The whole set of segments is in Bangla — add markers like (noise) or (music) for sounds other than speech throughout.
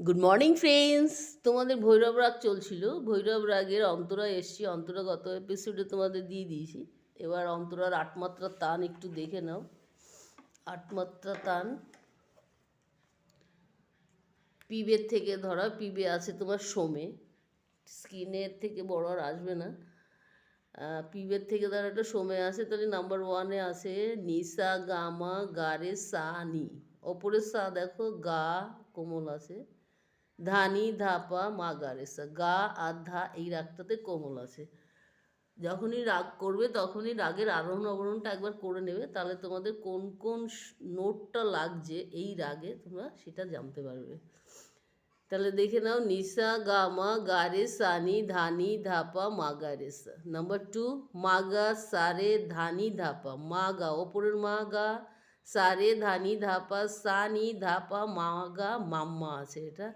গুড মর্নিং ফ্রেন্ডস তোমাদের ভৈরব রাগ চলছিল। ভৈরব রাগের অন্তরা এসছি। অন্তরা গত এপিসোডে তোমাদের দিয়ে দিয়েছি। এবার অন্তরার আটমাত্রা তান একটু দেখে নাও। আটমাত্রা তান পিবের থেকে ধরা, পিবে আছে তোমার সোমে। স্কিনের থেকে বড় আর আসবে না। পিবের থেকে ধর একটা সোমে আছে, তাহলে নাম্বার ওয়ানে আছে নিসা, গামা, গারে সা নি ওপরের সা দেখো, গা কোমল আছে। ধানি, ধাপা মা গারে গা, আর ধা এই রাগটাতে কোমল আছে। যখনই রাগ করবে, তখনই রাগের আরোহণ অবরোহণটা একবার করে নেবে। তাহলে তোমাদের কোন কোন নোটটা লাগছে এই রাগে তোমরা সেটা জানতে পারবে। তাহলে দেখে নাও, নিসা, গামা, গারে, সানি, ধানি, ধাপা মাগা রেসা নাম্বার টু, মাগা, সারে, ধানি, ধাপা, মাগা, ওপরের মাগা, সারে, ধানি, ধাপা, সানি, ধাপা, মাগা, মাম্মা আছে এটা।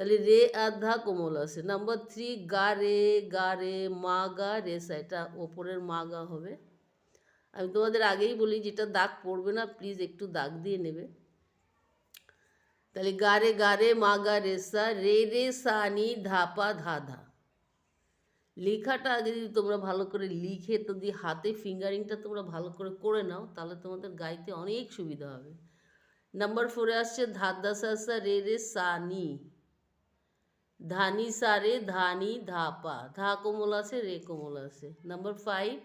তাহলে রে আর ধা কোমল আছে। নাম্বার থ্রি গা রে গা রে মাগা রেসা এটা ওপরের মাগা হবে। আমি তোমাদের আগেই বলি, যেটা দাগ পড়বে না প্লিজ একটু দাগ দিয়ে নেবে। তাহলে গারে গারে মাগা রেসা রে রে সানি ধাপা ধাধা লেখাটা আগে যদি তোমরা ভালো করে লিখে দিয়ে হাতে ফিঙ্গারিংটা তোমরা ভালো করে করে নাও, তাহলে তোমাদের গাইতে অনেক সুবিধা হবে। নাম্বার ফোরে আসছে ধাদা সাসা রে রে সানি ধানি সারে, ধানি ধাপা, ধা কোমল আছে, রে কোমল আছে। নাম্বার ফাইভ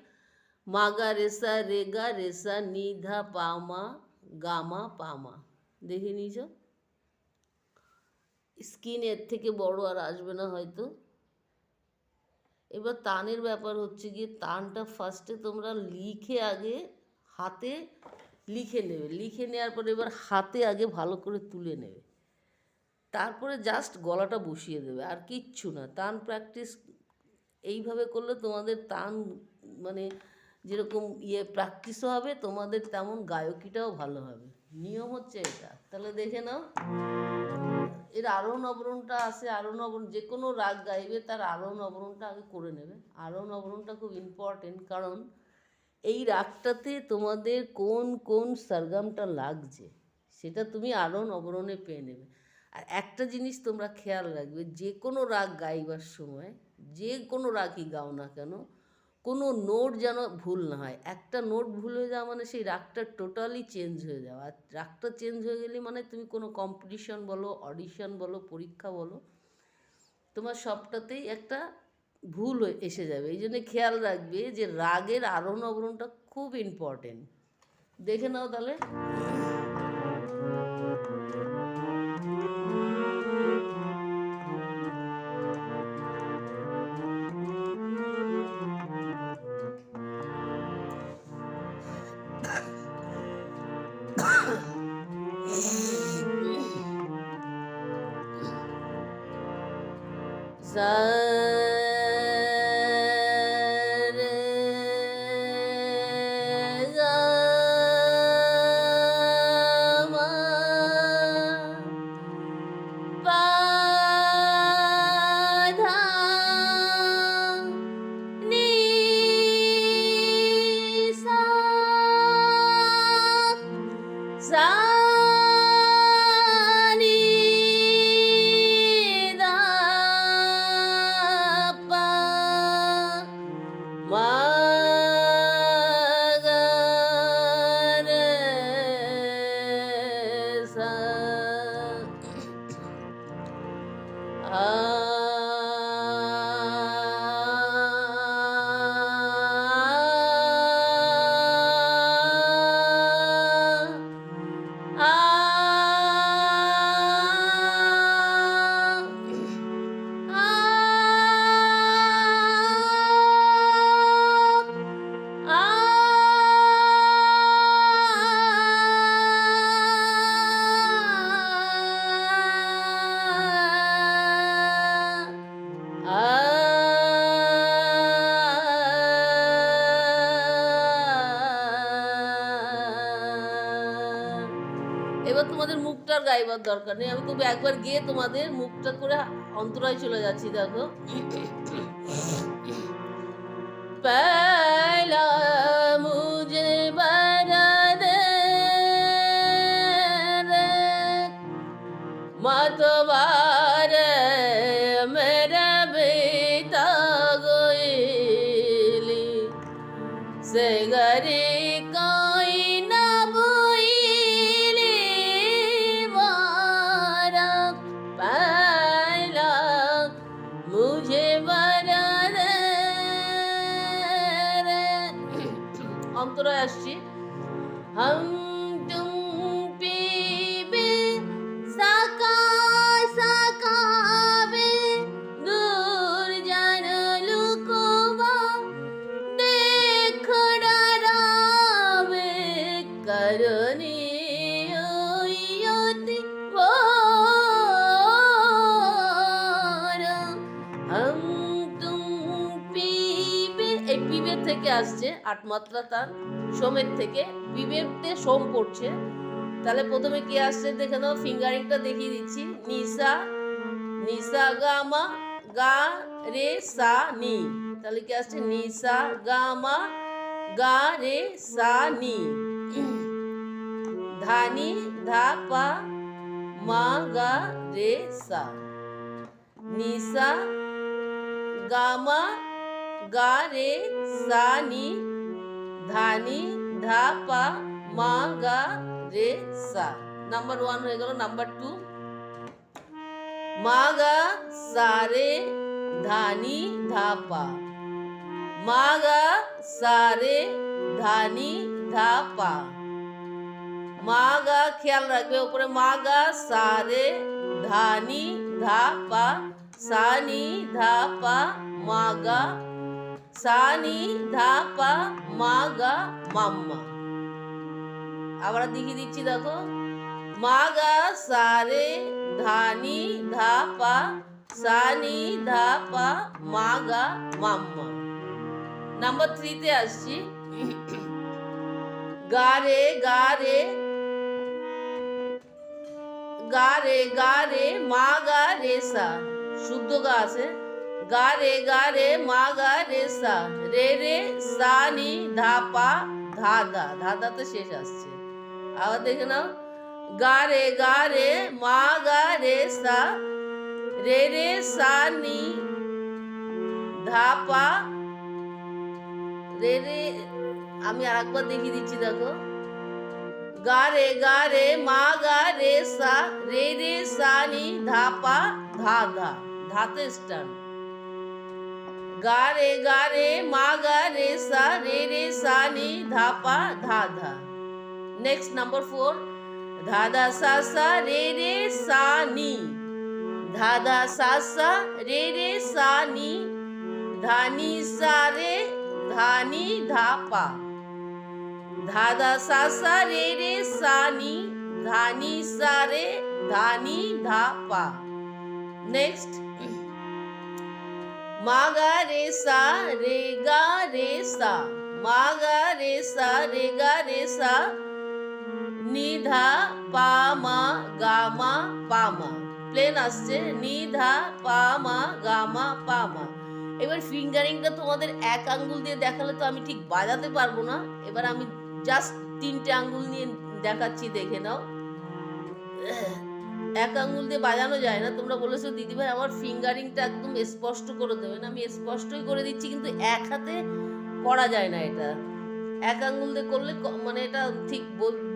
মাগা রেসা, রেগা রেসা নিধা পামা গামা পামা দেখে নিয়েছ? স্কিন এর থেকে বড় আর আসবে না হয়তো। এবার তানের ব্যাপার হচ্ছে গিয়ে, তানটা ফার্স্টে তোমরা লিখে আগে হাতে লিখে নেবে। লিখে নেওয়ার পরে এবার হাতে আগে ভালো করে তুলে নেবে। তারপরে জাস্ট গলাটা বসিয়ে দেবে, আর কিচ্ছু না। তান প্র্যাকটিস এইভাবে করলে তোমাদের তান মানে যেরকম ইয়ে প্র্যাকটিসও হবে, তোমাদের তেমন গায়কিটাও ভালো হবে। নিয়ম হচ্ছে এটা। তাহলে দেখে নাও। এর আরোহণ অবরোহণটা আছে আরোহণ অবরোহণ যে কোনো রাগ গাইবে তার আরোহণ অবরোহণটা আগে করে নেবে। আরোহণ অবরোহণটা খুব ইম্পর্টেন্ট কারণ এই রাগটাতে তোমাদের কোন কোন সরগমটা লাগছে, সেটা তুমি আরোহণ অবরোহণে পেয়ে নেবে। আর একটা জিনিস তোমরা খেয়াল রাখবে, যে কোনো রাগ গাইবার সময়, যে কোনো রাগই গাও না কেন, কোনো নোট যেন ভুল না হয়। একটা নোট ভুল হয়ে যাওয়া মানে সেই রাগটা টোটালি চেঞ্জ হয়ে যাওয়া। আর রাগটা চেঞ্জ হয়ে গেলে মানে তুমি কোনো কম্পিটিশন বলো অডিশন বলো, পরীক্ষা বলো, তোমার সবটাতেই একটা ভুল এসে যাবে। এই জন্য খেয়াল রাখবে যে রাগের আরোহণ অবরণটা খুব ইম্পর্টেন্ট দেখে নাও তাহলে। এবার তোমাদের মুখটার গাইবার দরকার নেই। আমি তবু একবার গিয়ে তোমাদের মুখটা করে অন্তরায় চলে যাচ্ছি, দেখো। আসছে আট মাত্রা তার সোমের থেকে পিবেতে সোম পড়ছে। তাহলে প্রথমে কি আসছে দেখে নাও, ফিঙ্গারিংটা দেখিয়ে দিচ্ছি। নিসা নিসা গামা গা রে সা নি। তাহলে কি আসছে? নিসা গামা গা রে সা নি। ধানি ধা পা, মা গা রে সা। নিসা গামা গা রে সা নি ধানি ধা পা মা গা রে, সা। নাম্বার ওয়ান হয়ে গেল নাম্বার টু মা গা সা রে ধানি ধা পা মা গা সা রে ধানি ধা পা মা গা খেয়াল রাখবে উপরে মা গা সা রে ধা সানি ধা পা মা গা সানি ধা পা মা গা মাম্মা আবার দেখিয়ে দিচ্ছি দেখো মা গা সারে ধানি ধা পা সানি ধা পা মা গা মাম্মা নাম্বার থ্রিতে আসছি গা রে গা রে গা রে গা রে মা গা রে সা শুদ্ধ গা আছে গা রে গা রে মা গা রে সা, রে রে সা নি ধা পা ধা ধা ধা ধা তো শেষ আসছে। আবার দেখে নাও গা রে গা রে মা গা রে সা, রে রে সা নি ধা পা, রে রে, আমি আর একবার দেখিয়ে দিচ্ছি, দেখো। গা রে গা রে মা গা রে সা, রে রে সা নি ধা পা ধা ধা ধাতে স্টান গা রে গা রে মা গা রে সা রে রে সা নি ধা পা ধা ধা নেক্সট নাম্বার ফোর ধা ধা সা সা রে রে সা নি ধা ধা সা সা রে রে সা নি ধানি সা রে ধানি ধা পা ধা ধা সা সা রে রে সা নি ধানি সা রে ধানি ধা পা নেক্সট মা গা রে সা রে গা রে সা মা গা রে সা রে গা রে সা নি ধা পা মা গা মা পা মা প্লেন আসছে নি ধা পা মা গা মা পা মা এবার ফিঙ্গারিংটা তোমাদের এক আঙ্গুল দিয়ে দেখালে তো আমি ঠিক বাজাতে পারব না। এবার আমি জাস্ট তিনটে আঙ্গুল নিয়ে দেখাচ্ছি, দেখে নাও। এক আঙ্গুল দিয়ে বাজানো যায় না। তোমরা বলেছ, দিদিভাই, আমার ফিঙ্গারিংটা একদম স্পষ্ট করে দেবেন। আমি স্পষ্টই করে দিচ্ছি, কিন্তু এক হাতে করা যায় না এটা। এক আঙ্গুল দিয়ে করলে মানে এটা ঠিক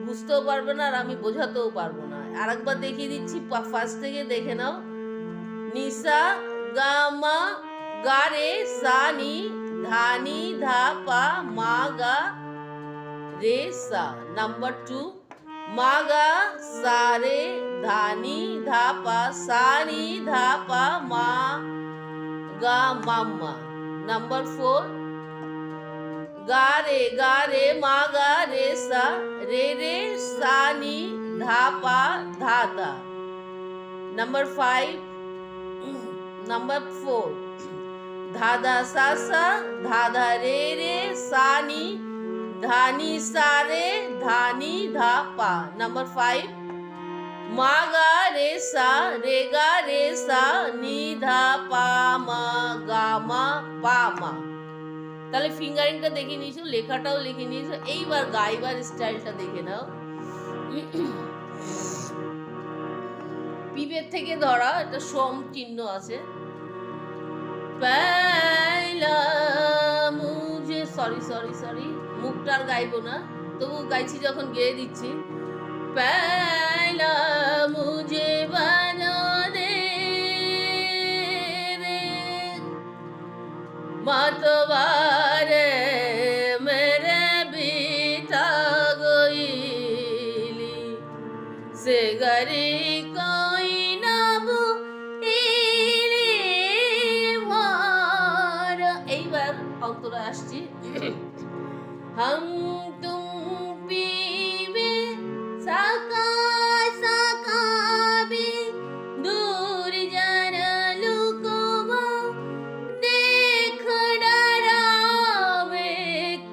বুঝতেও পারবে না আর আমি বোঝাতেও পারব না। আর একবার দেখিয়ে দিচ্ছি ফার্স্ট থেকে দেখে নাও। নিসা, গামা, গারে, সানি, ধানি ধা পা মা গা রে, সা। নাম্বার টু মা গা সা রে ধানি ধা পা সানি ধা পা মা গা মাম্মা নাম্বার ফোর গা রে গা রে মা গা রে সা রে রে সানি ধা পা ধা ধা নাম্বার ফাইভ নাম্বার ফোর ধাদা সা সা ধাদা রে রে সানি ধানি সা মা গা রে সা, রে গা রে সা, নি ধা পা মা, গা মা, পা মা। তাহলে ফিঙ্গারিংটা দেখে নিয়েছো, লেখাটাও লিখে নিয়েছো, এইবার গাইবার স্টাইলটা দেখে নাও। পিবের থেকে ধরা, একটা সম চিহ্ন আছে। মুঝে সরি সরি সরি মুখটা আর গাইবো না। তবু গাইছি যখন, গেয়ে দিচ্ছি। দে রে। মাতবারে মেরে বিটা গইলি সে গরি কই নাবু ইলি মার। এইবার অন্তরা আসছি। (laughs) हम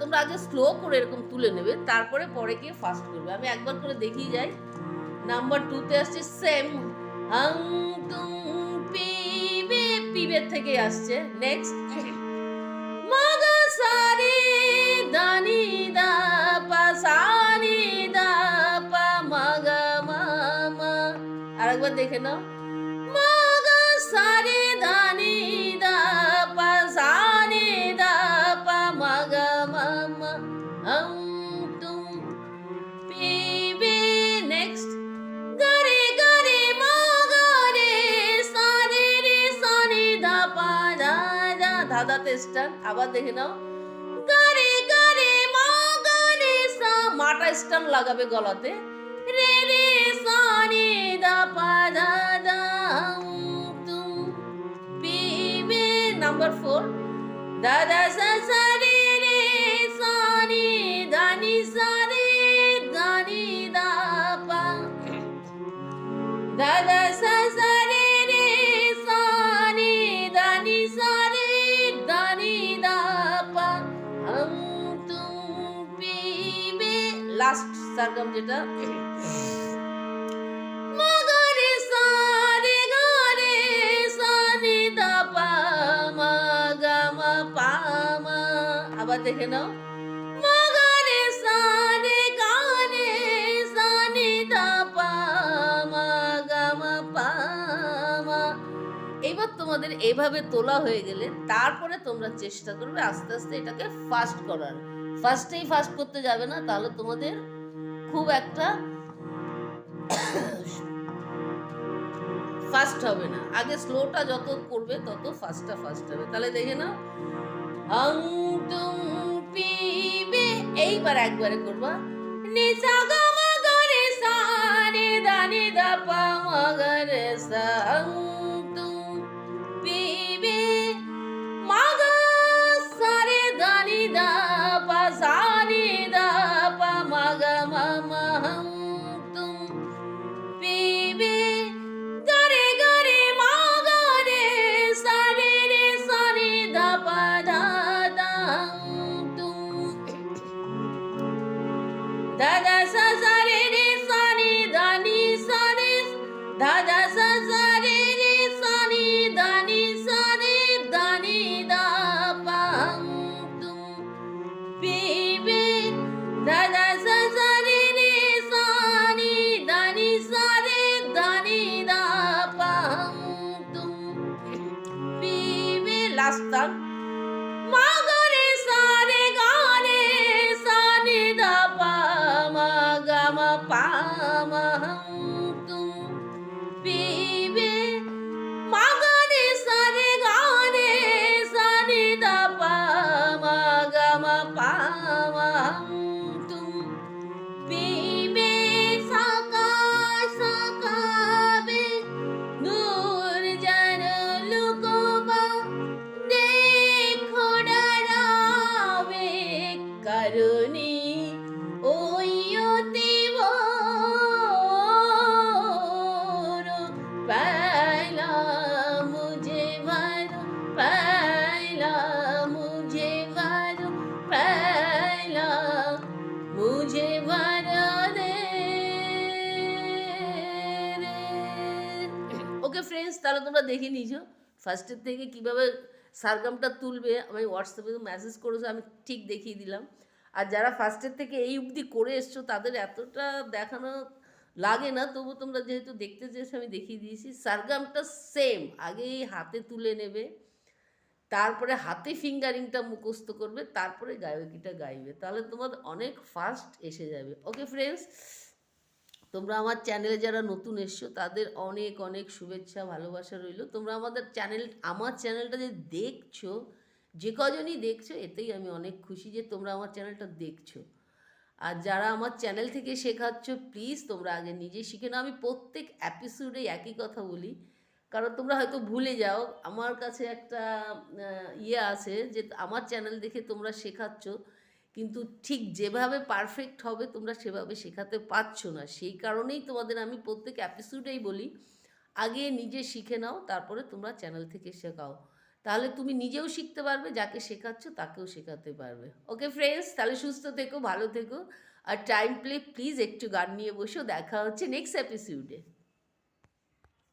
তোমরা আগে স্লো করে এরকম তুলে নেবে, তারপরে পরে গিয়ে ফাস্ট করবে। আমি একবার করে দেখিয়ে যাই। নাম্বার টুতে আসছে সেম হাং তুম পিবে পিবের থেকে আসছে। নেক্সট মাগা সারে দানি দা পা, সানি দা পা, মাগা মামা। আরেকবার দেখে নাও। মাগা সারে দা ধাঁধাতে স্টান আবার দেখে নাও। গারে গারে মা গারে সা। মাটা স্টান লাগাবে গলাতে। রে রে, সা, নি, দা, পা দা দা তুম। পিবে নাম্বার ফোর দাদা সা সা, রে লাস্ট যেটা আবার দেখে এবার তোমাদের এভাবে তোলা হয়ে গেলে তারপরে তোমরা চেষ্টা করবে আস্তে আস্তে এটাকে ফাস্ট করার। ফার্স্টেই ফাস্ট করতে যাবে না, তাহলে তোমাদের খুব একটা ফাস্ট হবে না। আগে স্লোটা যত করবে, তত ফাস্টটা ফাস্ট হবে। তাহলে দেখে নাও। তুম পিবে। এইবার একবারে করবা। নিসা গা মা রে সা নি দা নি দা পা রে সা Da da sa sa re re sa ni da ni sa ni da da গা দেখে নিছো ফার্স্টের থেকে কীভাবে সারগামটা তুলবে? আমি হোয়াটসঅ্যাপে মেসেজ করেছ, আমি ঠিক দেখিয়ে দিলাম। আর যারা ফার্স্টের থেকে এই অবধি করে এসছো, তাদের এতটা দেখানো লাগে না, তবু তোমরা যেহেতু দেখতে চেয়েছো, আমি দেখিয়ে দিয়েছি। সারগামটা সেম আগে এই হাতে তুলে নেবে। তারপরে হাতে ফিঙ্গারিংটা মুখস্থ করবে, তারপরে গায়কিটা গাইবে। তাহলে তোমার অনেক ফাস্ট এসে যাবে। ওকে ফ্রেন্ডস তোমরা আমার চ্যানেলে যারা নতুন এসছো, তাদের অনেক অনেক শুভেচ্ছা, ভালোবাসা রইল। তোমরা আমাদের চ্যানেল আমার চ্যানেলটা যে দেখছ, যে কজনই দেখছ, এতেই আমি অনেক খুশি যে তোমরা আমার চ্যানেলটা দেখছ। আর যারা আমার চ্যানেল থেকে শেখাচ্ছ প্লিজ তোমরা আগে নিজে শিখে নাও। আমি প্রত্যেক এপিসোডে একই কথা বলি। কারণ তোমরা হয়তো ভুলে যাও, আমার কাছে একটা ইয়ে আছে যে আমার চ্যানেল দেখে তোমরা শেখাচ্ছ। কিন্তু ঠিক যেভাবে পারফেক্ট হবে তোমরা সেভাবে শেখাতে পারছ না। সেই কারণেই তোমাদের আমি প্রত্যেক অ্যাপিসোডেই বলি, আগে নিজে শিখে নাও, তারপরে তোমরা চ্যানেল থেকে শেখাও। তাহলে তুমি নিজেও শিখতে পারবে, যাকে শেখাচ্ছ তাকেও শেখাতে পারবে। ওকে ফ্রেন্ডস তাহলে সুস্থ থেকো, ভালো থেকো। আর টাইম প্লে প্লিজ একটু গান নিয়ে বসেও দেখা হচ্ছে নেক্সট এপিসোডে